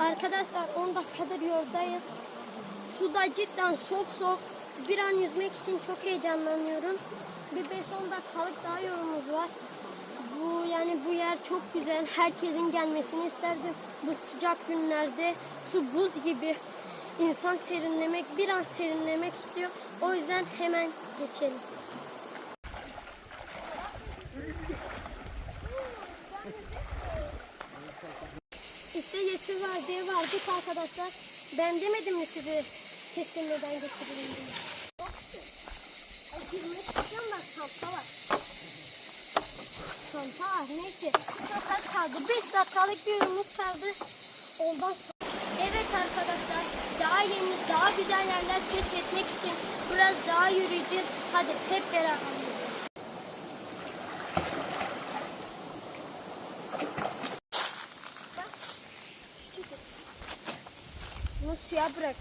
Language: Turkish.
Arkadaşlar 10 dakikadır yoldayız. Suda cidden soğuk soğuk. Bir an yüzmek için çok heyecanlanıyorum. Bir 5-10 dakikalık daha yolumuz var. Bu yani bu yer çok güzel. Herkesin gelmesini isterdim. Bu sıcak günlerde su buz gibi. İnsan serinlemek, bir an serinlemek istiyor. O yüzden hemen geçelim. İşte yeşil vadiye vardık arkadaşlar. Ben demedim mi size kesinlikle getirelim diye. Ay girmek istiyorum bak çanta var. Çanta var neyse. Az kaldı. 5 dakikalık bir yolumuz kaldı. Ondan sonra. Evet arkadaşlar daha yeni daha güzel yerler keşfetmek için biraz daha yürüyeceğiz. Hadi hep beraber Bunu suya bırakacağım.